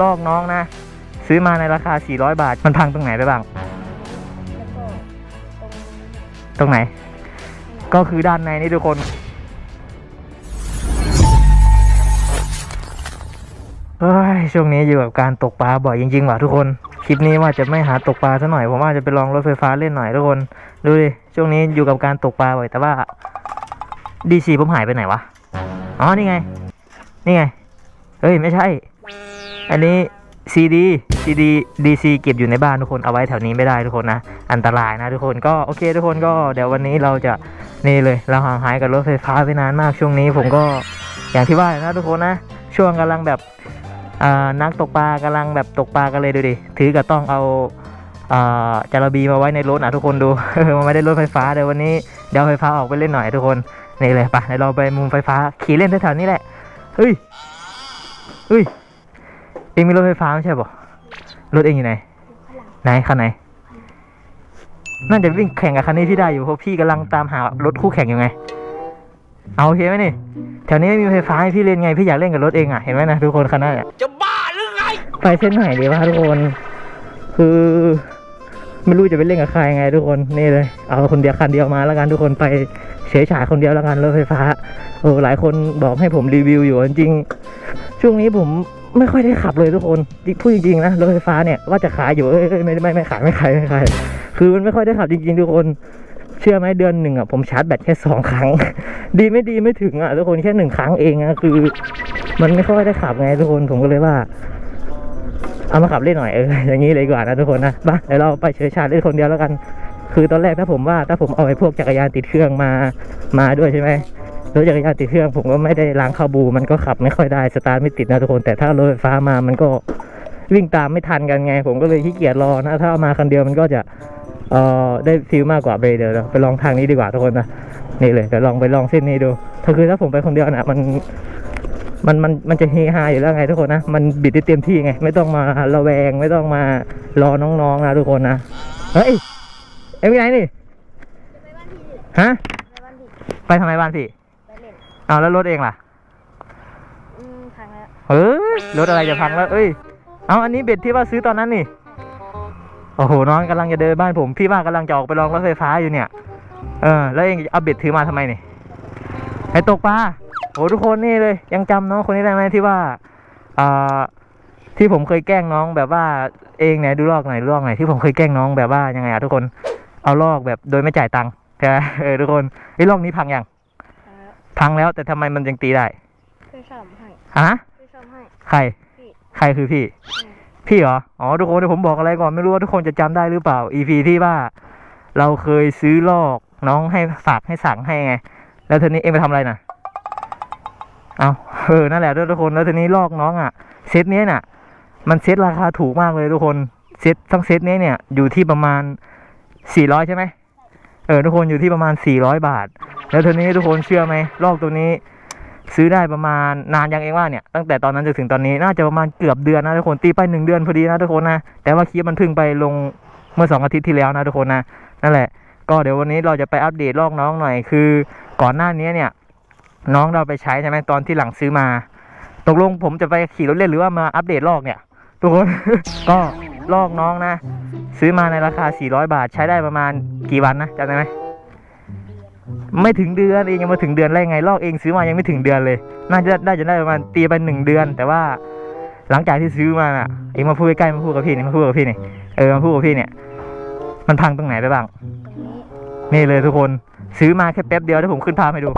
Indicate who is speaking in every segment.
Speaker 1: ลอกน้องนะ ซื้อมาในราคา 400 บาท มันพังตรงไหนไปบ้าง
Speaker 2: แล้วก็ตรง
Speaker 1: ตรงไหน ก็คือด้านในนี่ทุกคน เฮ้ย ช่วงนี้อยู่กับการตกปลาบ่อยจริง ๆ ว่ะทุกคน คลิปนี้ว่าจะไม่หาตกปลาซะหน่อย ผมว่าจะไปลองรถไฟฟ้าเล่นหน่อยทุกคน ดูดิ ช่วงนี้อยู่กับการตกปลาบ่อย แต่ว่าดีซีผมหายไปไหนวะ อ๋อ นี่ไง นี่ไง เฮ้ย ไม่ใช่ อันนี้ซีดีซีดีดีซีเก็บอยู่ในบ้านทุกคนเอาไว้แถวนี้ไม่ได้ทุกคนนะ อันตรายนะทุกคนก็โอเคทุกคนก็เดี๋ยววันนี้เราจะนี่เลยเราห่างหายกับรถไฟฟ้าไปนานมากช่วงนี้ ผมก็อย่างที่ว่านะทุกคนนะ ช่วงกำลังแบบอ่านักตกปลากำลังแบบตกปลากันเลยดูดิถือกับต้องเอาอ่าจาระบีมาไว้ในรถอะทุกคนดูมันไม่ได้รถไฟฟ้าเดี๋ยววันนี้เดี๋ยวไฟฟ้าออกไปเล่นหน่อยทุกคนนี่เลยไปะเดี๋ยวเราไปมุมไฟฟ้าขี่เล่นแถวๆนี้แหละเฮ้ยเฮ้ย เองมีรถไฟฟ้าไม่ใช่ปะรถเองอยู่ไหน ไหนคันไหน น่าจะวิ่งแข่งกับคันนี้พี่ได้อยู่เพราะพี่กำลังตามหารถคู่แข่งอยู่ไง เอาโอเคไหมนี่ แถวนี้ไม่มีไฟฟ้าให้พี่เล่นไง พี่อยากเล่นกับรถเองอะ เห็นไหมนะทุกคนคันนั้นอะ
Speaker 3: จะบ้าหรือไง
Speaker 1: ไปเส้นไหนดีวะทุกคน คือ ไม่รู้จะไปเล่นกับใครไงทุกคน นี่เลย เอาคนเดียวคันเดียวมาแล้วกันทุกคนไปเฉยฉายคนเดียวแล้วกันรถไฟฟ้าเออหลายคนบอกให้ผมรีวิวอยู่จริงๆช่วงนี้ผม ไม่ค่อยได้ขับเลยทุกคนพูดจริงๆนะรถไฟฟ้าเนี่ยว่าจะขายอยู่เอ้ยไม่ไม่ไม่ขายไม่ขายไม่ขายคือมันไม่ค่อยได้ขับจริงๆทุกคน เชื่อไหมเดือนหนึ่งอะผมชาร์จแบตแค่สองครั้ง ดีไม่ดีไม่ถึงอะทุกคนแค่หนึ่งครั้งเองอะคือ มันไม่ค่อยได้ขับไงทุกคนผมก็เลยว่า เอามาขับเล่นหน่อยเอออย่างนี้เลยดีกว่านะทุกคนนะมาเดี๋ยวเราไปเฉยชาติเล่นคนเดียวแล้วกัน คือตอนแรกถ้าผมว่าถ้าผมเอาไอ้พวกจักรยานติดเครื่องมามาด้วยใช่ไหม รถจักรยานติดเครื่องผมก็ไม่ได้ล้างคาบู มันก็ขับไม่ค่อยได้สตาร์ทไม่ติดนะทุกคนแต่ถ้ารถไฟฟ้ามามันก็วิ่งตามไม่ทันกันไง ผมก็เลยขี้เกียจรอนะถ้าเอามาคันเดียวมันก็จะเอ่อได้ฟิลมากกว่าไปเดี๋ยวเราไปลองทางนี้ดีกว่าทุกคนนะนี่เลยเดี๋ยวลองไปลองเส้นนี้ดูถ้าคือถ้าผมไปคนเดียวนะมันมันมันมันจะเฮฮาอยู่แล้วไงทุกคนนะมันบิดได้เต็มที่ไง ไม่ต้องมาระแวงไม่ต้องมารอน้องๆนะทุกคนนะเฮ้ยเอ็งไปไหนนี่ฮะ
Speaker 2: ไป
Speaker 1: ทำไมบ้านพี่
Speaker 2: เล่น
Speaker 1: เอาแล้วรถเองล่ะ
Speaker 2: อืมพังแล้ว
Speaker 1: เฮ้ยรถอะไรจะพังแล้ว เอ้ย เอาอันนี้เบ็ดที่ว่าซื้อตอนนั้นนี่ โอ้โห น้องกำลังจะเดินบ้านผม พี่ว่ากำลังจะออกไปลองรถไฟฟ้าอยู่เนี่ย เออ แล้วเองเอาเบ็ดถือมาทำไมนี่ไปตกปลา โอ้ทุกคนนี่เลย ยังจำน้องคนนี้ได้ไหมที่ว่าอ่าที่ผมเคยแกล้งน้องแบบว่าเองเนี่ยดูลอกหน่อยดูลอกหน่อยที่ผมเคยแกล้งน้องแบบว่ายังไงอะทุกคน เอาลอกแบบโดยไม่จ่ายตังค์ใช่ไหมเออทุกคนไอ้ลอกนี้พังยัง
Speaker 2: พังแล้ว
Speaker 1: พังแล้วแต่ทำไมมันยังตีได้
Speaker 2: เพื่อนซ่อมให้
Speaker 1: ฮะ
Speaker 2: เพื่อนซ่อมให้
Speaker 1: ใคร
Speaker 2: พี่
Speaker 1: ใครคือพี่
Speaker 2: อืม
Speaker 1: พี่เหรอ อ๋อทุกคนเดี๋ยวผมบอกอะไรก่อนไม่รู้ว่าทุกคนจะจำได้หรือเปล่า EP ที่ว่า เราเคยซื้อลอกน้องให้ฝากให้สั่งให้ไง แล้วทีนี้เองไปทำอะไรน่ะ เอาเออนั่นแหละด้วยทุกคนแล้วทีนี้ลอกน้องอะเซตเนี้ยน่ะ มันเซตราคาถูกมากเลยทุกคนเซตทั้งเซตนี้เนี่ยอยู่ที่ประมาณสี่ร้อยใช่ไหม เออทุกคนอยู่ที่ประมาณสี่ร้อยบาท แล้วทีนี้ทุกคนเชื่อไหมลอกตัวนี้ซื้อได้ประมาณนานยังเองว่าเนี่ยตั้งแต่ตอนนั้นจนถึงตอนนี้น่าจะประมาณเกือบเดือนนะทุกคนตีไปหนึ่งเดือนพอดีนะทุกคนนะแต่ว่าคลิปมันเพิ่งไปลงเมื่อสองอาทิตย์ที่แล้วนะทุกคนนะนั่นแหละ ก็เดี๋ยววันนี้เราจะไปอัปเดตลอกน้องหน่อยคือ ก่อนหน้านี้เนี่ย น้องเราไปใช้ใช่ไหมตอนที่หลังซื้อมา ตกลงผมจะไปขี่รถเล่นหรือว่ามาอัปเดตลอกเนี่ย ทุกคน ก็ลอกน้องนะ ซื้อมาในราคา 400 บาทใช้ได้ประมาณกี่วันนะจำได้ไหมไม่ถึงเดือนเองยังมาถึงเดือนได้ไงลอกเองซื้อมายังไม่ถึงเดือนเลย น่าจะได้จะได้ประมาณตีไปหนึ่งเดือน แต่ว่าหลังจากที่ซื้อมาอะเองมาพูดใกล้ๆมาพูดกับพี่นี่มาพูดกับพี่นี่เออมาพูดกับพี่เนี่ย มันพังตรงไหนไปบ้าง
Speaker 2: ตรงนี้
Speaker 1: นี่เลยทุกคนซื้อมาแค่แป๊บเดียวถ้าผมขึ้นภาพให้ดู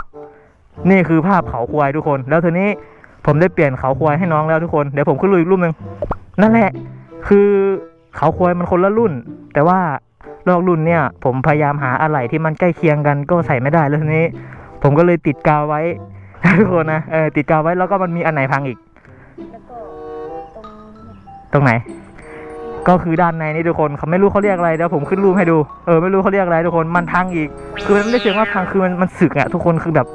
Speaker 1: นี่คือภาพเขาควายทุกคน แล้วทีนี้ผมได้เปลี่ยนเขาควายให้น้องแล้วทุกคนเดี๋ยวผมขึ้นรูปอีกรูปหนึ่งนั่นแหละ คือ เขาควายมันคนละรุ่น แต่ว่าลอกรุ่นเนี่ย ผมพยายามหาอะไหล่ที่มันใกล้เคียงกันก็ใส่ไม่ได้แล้วทีนี้ ผมก็เลยติดกาวไว้ทุกคนนะเออติดกาวไว้แล้วก็มันมีอันไหนพังอีก
Speaker 2: แล้วก็ตรง
Speaker 1: ตรงไหน ก็คือด้านในนี่ทุกคนเขาไม่รู้เขาเรียกอะไรเดี๋ยวผมขึ้นรูปให้ดูเออไม่รู้เขาเรียกอะไรทุกคนมันพังอีก คือมันไม่ได้เชิงว่าพังคือมันมันสึกอะทุกคนคือแบบ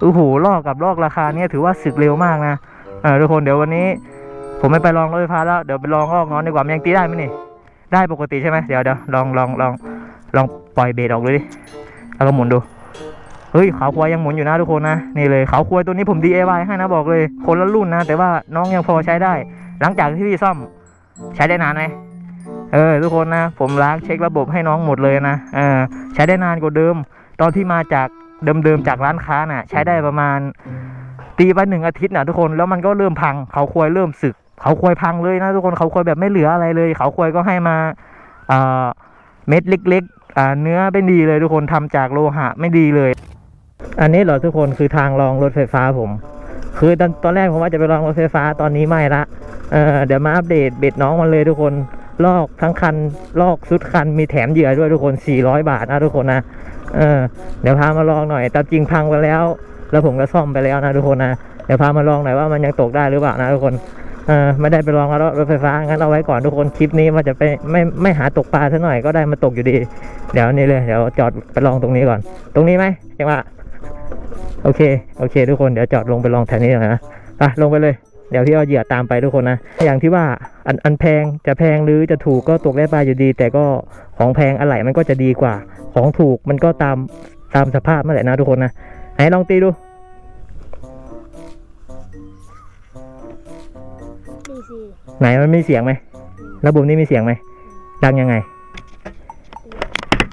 Speaker 1: โอ้โหลอกกับลอกราคาเนี่ยถือว่าสึกเร็วมากนะเออทุกคนเดี๋ยววันนี้ ผมไม่ไปลองรถไฟฟ้าแล้วเดี๋ยวไปลองลอกน้องดีกว่ามันยังตีได้ไหมนี่ได้ปกติใช่ไหมเดี๋ยวเดี๋ยวลองลองลองลองปล่อยเบรออกเลยดิแล้วก็หมุนดูเฮ้ยเขาควายยังหมุนอยู่นะทุกคนนะนี่เลยเขาควายตัวนี้ผม DIY ให้นะบอกเลย คนละรุ่นนะ แต่ว่าน้องยังพอใช้ได้ หลังจากที่พี่ซ่อมใช้ได้นานไหมเออทุกคนนะ ผมล้างเช็คระบบให้น้องหมดเลยนะเออใช้ได้นานกว่าเดิม ตอนที่มาจากเดิมๆจากร้านค้าน่ะ ใช้ได้ประมาณตีไปหนึ่งอาทิตย์นะทุกคนแล้วมันก็เริ่มพังเขาควายเริ่มสึก เขาควายพังเลยนะทุกคนเขาควายแบบไม่เหลืออะไรเลย เขาควายก็ให้มาเม็ดเล็กๆเนื้อไม่ดีเลยทุกคนทำจากโลหะไม่ดีเลย อันนี้เหรอทุกคนคือทางรองรถไฟฟ้าผม คือตอนตอนแรกผมว่าจะไปลองรถไฟฟ้าตอนนี้ไม่ละเเดี๋ยวมาอัปเดตเบ็ดน้องมันเลยทุกคนลอกทั้งคันลอกสุดคันมีแถมเหยื่อด้วยทุกคน 400 บาทนะทุกคนนะเออเดี๋ยวพามาลองหน่อยตามจริงพังไปแล้ว แล้วผมก็ซ่อมไปแล้วนะทุกคนนะเดี๋ยวพามาลองหน่อยว่ามันยังตกได้หรือเปล่านะทุกคน เออไม่ได้ไปลองแล้วรถไฟฟ้างั้นเอาไว้ก่อนทุกคนคลิปนี้ว่าจะไปไม่ไม่หาตกปลาซะหน่อยก็ได้มาตกอยู่ดี เดี๋ยวนี่เลยเดี๋ยวจอดไปลองตรงนี้ก่อน ตรงนี้ไหมจังหวะโอเคโอเค ทุกคนเดี๋ยวจอดลงไปลองแถวนี้ก่อนนะอะลงไปเลยเดี๋ยวพี่เอาเหยื่อตามไปทุกคนนะ อย่างที่ว่าอันอันแพงจะแพงหรือจะถูกก็ตกได้ปลาอยู่ดี แต่ก็ของแพงอะไรมันก็จะดีกว่า ของถูกมันก็ตามตามสภาพนั่นแหละนะทุกคนนะไหนลองตีดู
Speaker 2: ดีซี
Speaker 1: ไหนมันมีเสียงไหมระบบนี้มีเสียงไหมดังยังไง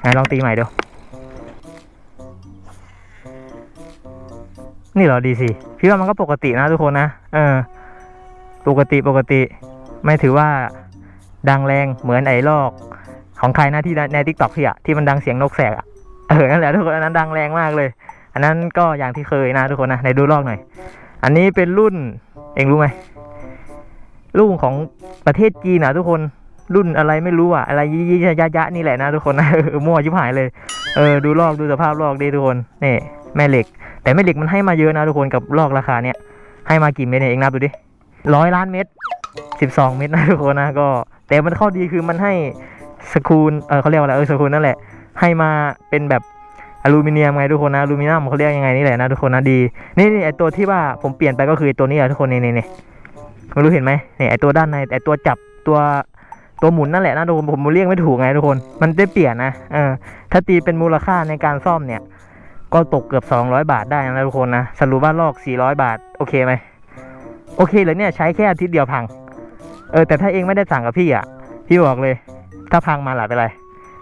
Speaker 1: ไหนลองตีใหม่ดูนี่เหรอดีสิพี่ว่ามันก็ปกตินะทุกคนนะเออ ปกติปกติ ไม่ถือว่าดังแรงเหมือนไอ้ลอก ของใครนะที่ในทิกตอกที่อะที่มันดังเสียงนกแสกอะเออนั่นแหละทุกคนอันนั้นดังแรงมากเลย อันนั้นก็อย่างที่เคยนะทุกคนนะไหนดูลอกหน่อย อันนี้เป็นรุ่นเองรู้ไหม รุ่นของประเทศจีนนะทุกคนรุ่นอะไรไม่รู้อะ อะไรยี่ยยะยะนี่แหละนะทุกคนนะมั่วชิบหายเลย เออดูลอกดูสภาพลอกดิทุกคนนี่แม่เหล็ก แต่แม่เหล็กมันให้มาเยอะนะทุกคนกับลอกราคาเนี้ยให้มากี่เม็ดเนี่ยเองนับดูดิร้อยล้านเม็ดสิบสองเม็ดนะทุกคนนะก็ แต่มันข้อดีคือมันให้สกรูนเออเขาเรียกว่าอะไรเออสกรูนนั่นแหละ ให้มาเป็นแบบอลูมิเนียมไงทุกคนนะอลูมิเนียมเขาเรียกยังไงนี่แหละนะทุกคนนะดีนี่นี่ไอตัวที่ว่าผมเปลี่ยนไปก็คือตัวนี้แหละทุกคนนี่นี่ ไม่รู้เห็นไหมเนี่ยไอตัวด้านในไอตัวจับตัวตัวหมุนนั่นแหละนะทุกคนผมเรียกไม่ถูกไงทุกคน มันได้เปลี่ยนนะเออถ้าตีเป็นมูลค่าในการซ่อมเนี่ย ก็ตกเกือบ 200 บาทได้นะทุกคนนะสรุปว่าลอก 400 บาท โอเคไหมโอเคเลยเนี่ยใช้แค่อาทิตย์เดียวพัง เออแต่ถ้าเองไม่ได้สั่งกับพี่อะพี่บอกเลย ถ้าพังมาหลายไปนไร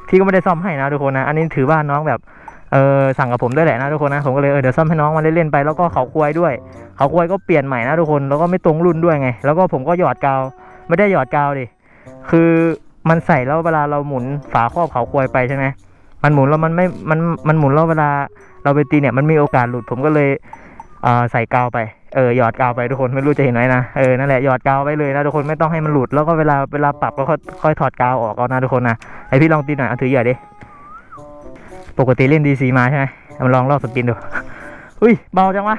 Speaker 1: พี่ก็ไม่ได้ซ่อมให้นะทุกคนนะ อันนี้ถือว่าน้องแบบ เออสั่งกับผมด้วยแหละนะทุกคนนะผมก็เลยเออเดี๋ยวซ่อมให้น้องมาเล่นๆไปแล้วก็เขาควายด้วย เขาควายก็เปลี่ยนใหม่นะทุกคนแล้วก็ไม่ตรงรุ่นด้วยไง แล้วก็ผมก็หยอดกาวไม่ได้หยอดกาวดิคือมันใส่แล้วเวลาเราหมุนฝาครอบเขาควายไปใช่ไหมมันหมุนแล้วมันไม่มันมันหมุนแล้วเวลาเราไปตีเนี่ยมันมีโอกาสหลุดผมก็เลยอ่าใส่กาวไปเออหยอดกาวไปทุกคนไม่รู้จะเห็นไหมนะเออนั่นแหละหยอดกาวไปเลยนะทุกคนไม่ต้องให้มันหลุดแล้วก็เวลาเวลาปรับก็ค่อยถอดกาวออกเอานะทุกคนนะไอพี่ลองตีหน่อยเอาถือหยื่อดิ ปกติเล่นดีซีมาใช่ไหมมาลองลอกสปินดู อุ้ย เบาจังวะ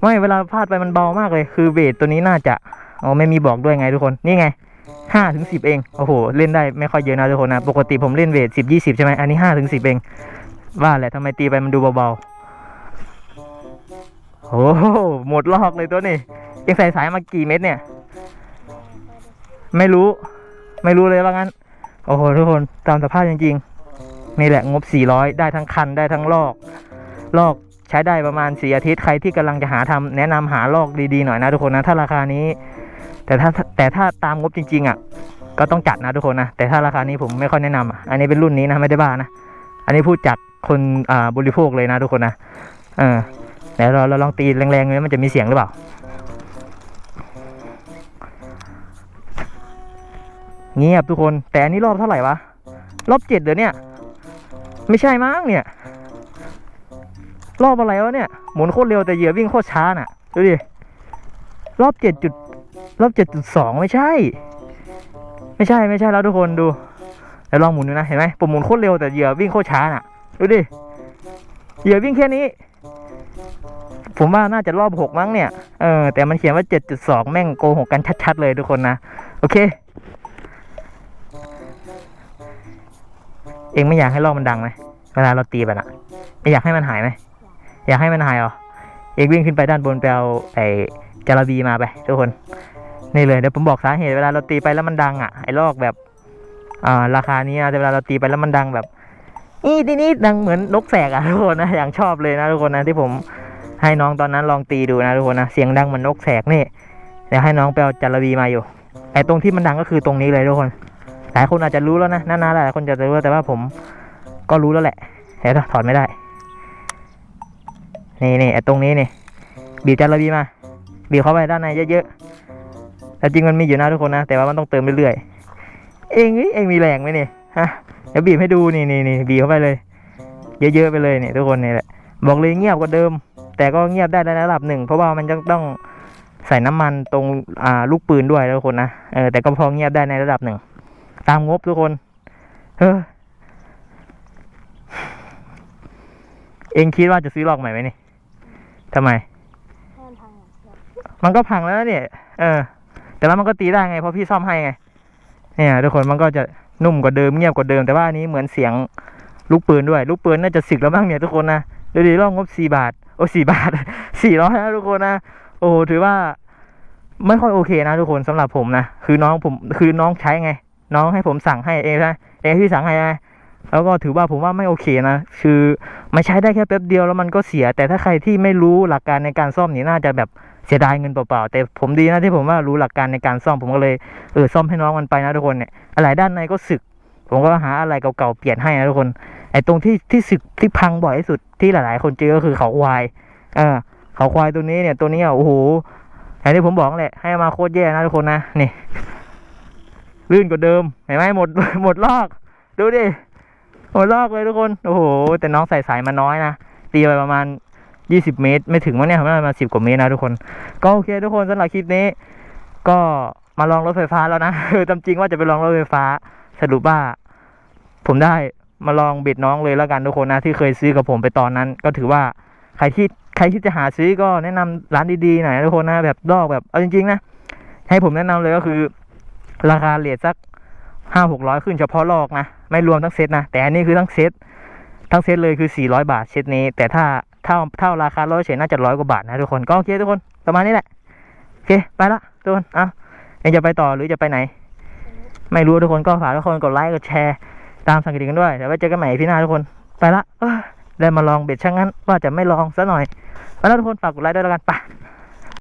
Speaker 1: ไม่ เวลาพลาดไปมันเบามากเลย คือเบสตัวนี้น่าจะ อ๋อ ไม่มีบอกด้วยไงทุกคน นี่ไงห้าถึงสิบเอง โอ้โห เล่นได้ไม่ค่อยเยอะนะทุกคนนะ ปกติผมเล่นเวทสิบยี่สิบใช่ไหมอันนี้ห้าถึงสิบเอง ว่าแหละทำไมตีไปมันดูเบาๆ โอ้โห หมดลอกเลยตัวนี้ยังใส่สายมากี่เม็ดเนี่ย ไม่รู้ ไม่รู้เลยว่างั้น โอ้โห ทุกคน ตามสภาพจริงๆ นี่แหละงบสี่ร้อยได้ทั้งคันได้ทั้งลอก ลอกใช้ได้ประมาณสี่อาทิตย์ใครที่กำลังจะหาทำแนะนำหาลอกดีๆหน่อยนะทุกคนนะถ้าราคานี้ แต่ถ้าแต่ถ้าตามงบจริง ๆ อะ ก็ต้องจัดนะทุกคนนะแต่ถ้าราคานี้ผมไม่ค่อยแนะนำอะอันนี้เป็นรุ่นนี้นะไม่ได้บ้านะอันนี้พูดจากคนอ่าบริโภคเลยนะทุกคนนะเออเดี๋ยวเราเราลองตีแรงๆเลยมันจะมีเสียงหรือเปล่าเงียบทุกคนแต่อันนี้รอบเท่าไหร่วะรอบเจ็ดเดี๋ยวเนี่ย ไม่ใช่มั้งเนี่ย รอบอะไรวะเนี่ย หมุนโคตรเร็วแต่เหยื่อวิ่งโคตรช้าน่ะ ดูดิ รอบเจ็ดจุด รอบเจ็ดจุดสองไม่ใช่ ไม่ใช่ไม่ใช่แล้วทุกคนดูเดี๋ยวลองหมุนดูนะ เห็นไหมผมหมุนโคตรเร็วแต่เหยื่อวิ่งโคตรช้าน่ะ ดูดิ เหยื่อวิ่งแค่นี้ ผมว่าน่าจะรอบหกมั้งเนี่ย เออแต่มันเขียนว่าเจ็ดจุดสองแม่งโกหกกันชัดๆเลยทุกคนนะ โอเค เองไม่อยากให้รอบมันดังไหมเวลาเราตีไปน่ะไม่อยากให้มันหายไหมอยากให้มันหายเหรอเอกวิ่งขึ้นไปด้านบนไปเอาไอ้จาระบีมาไปทุกคนนี่เลยเดี๋ยวผมบอกสาเหตุเวลาเราตีไปแล้วมันดังอะไอ้ลอกแบบอ่าราคานี้นะแต่เวลาเราตีไปแล้วมันดังแบบนี่นี่นี่ดังเหมือนนกแสกอะทุกคนนะอย่างชอบเลยนะทุกคนนะที่ผมให้น้องตอนนั้นลองตีดูนะทุกคนนะเสียงดังเหมือนนกแสกนี่เดี๋ยวให้น้องไปเอาจารบีมาอยู่ไอ้ตรงที่มันดังก็คือตรงนี้เลยทุกคน หลายคนอาจจะรู้แล้วนะนานๆหลายคนจะรู้แต่ว่าผมก็รู้แล้วแหละเดี๋ยวถอดไม่ได้ นี่นี่ไอ้ตรงนี้นี่บีบจารบีมา บีบเข้าไปด้านในเยอะๆแต่จริงมันมีอยู่นะทุกคนนะ แต่ว่ามันต้องเติมเรื่อยๆ เองนี่เองมีแรงไหมนี่ฮะ เดี๋ยวบีบให้ดูนี่นี่นี่บีบเข้าไปเลย เยอะๆไปเลยเนี่ยทุกคนนี่แหละ บอกเลยเงียบกว่าเดิม แต่ก็เงียบได้ในระดับหนึ่ง เพราะว่ามันจะต้องใส่น้ำมันตรงอ่าลูกปืนด้วยทุกคนนะ เออแต่ก็พอเงียบได้ในระดับหนึ่ง ตามงบทุกคน เออเองคิดว่าจะซื้อลอกใหม่ไหมนี่ทำไม
Speaker 2: ให้มันพังอะเดี๋ยว
Speaker 1: มันก็พังแล้วนะเนี่ย เออ แต่ว่ามันก็ตีได้ไงเพราะพี่ซ่อมให้ไง เนี่ยทุกคนมันก็จะนุ่มกว่าเดิมเงียบกว่าเดิมแต่ว่าอันนี้เหมือนเสียงลูกปืนด้วย ลูกปืนน่าจะสึกแล้วบ้างเนี่ยทุกคนนะดูดิลองงบสี่บาท โอ้สี่บาทสี่ร้อยนะทุกคนนะ โอ้ถือว่า ไม่ค่อยโอเคนะทุกคนสำหรับผมนะ คือน้องผม คือน้องใช้ไง น้องให้ผมสั่งให้เองนะเองพี่สั่งให้ไงแล้วก็ถือว่าผมว่าไม่โอเคนะ คือมันใช้ได้แค่แป๊บเดียวแล้วมันก็เสีย แต่ถ้าใครที่ไม่รู้หลักการในการซ่อมนี่น่าจะแบบเสียดายเงินเปล่าๆ แต่ผมดีนะที่ผมว่ารู้หลักการในการซ่อม ผมก็เลยเออซ่อมให้น้องมันไปนะทุกคนเนี่ย อะไรด้านในก็สึก ผมก็หาอะไรเก่าๆเปลี่ยนให้นะทุกคน ไอ้ตรงที่ที่สึกที่พังบ่อยที่สุดที่หลายๆ คนเจอก็คือเขาควาย เออเขาควายตัวนี้เนี่ยตัวนี้อะโอ้โหอย่างที่ผมบอกแหละให้มาโคตรแย่นะทุกคนนะ นี่ ลื่นกว่าเดิมเห็นไหมหมดหมดลอก ดูดิหมดลอกเลยทุกคนโอ้โหแต่น้องใส่สายมาน้อยนะตีไปประมาณยี่สิบเมตร ไม่ถึงมั้งเนี่ยประมาณสิบกว่าเมตรนะทุกคน ก็โอเคทุกคนสำหรับคลิปนี้ ก็มาลองรถไฟฟ้าแล้วนะตามจริงว่าจะไปลองรถไฟฟ้าสรุปว่า ผมได้มาลองบิดน้องเลยแล้วกันทุกคนนะที่เคยซื้อกับผมไปตอนนั้น ก็ถือว่าใครที่ใครที่จะหาซื้อก็แนะนำร้านดีๆหน่อยทุกคนนะแบบลอกแบบเอาจริงๆนะให้ผมแนะนำเลยก็คือ ราคาเลทสักห้าหกร้อยขึ้นเฉพาะลอกนะ ไม่รวมทั้งเซตนะ แต่อันนี้คือทั้งเซตทั้งเซตเลยคือสี่ร้อยบาทเซตนี้ แต่ถ้าเท่าเท่าราคาร้อยเฉยน่าจะร้อยกว่าบาทนะทุกคน ก็โอเคทุกคนประมาณนี้แหละโอเคไปละทุกคนเอายังจะไปต่อหรือจะไปไหน ไม่รู้ทุกคนก็ฝากทุกคนกดไลค์กดแชร์ตามสังเกตกันด้วยเดี๋ยวไว้เจอกันใหม่พี่หน้าทุกคนไปละได้มาลองเบ็ดช่างงั้น ว่าจะไม่ลองซะหน่อยไปแล้วทุกคนฝากกดไลค์ด้วยแล้วกันไป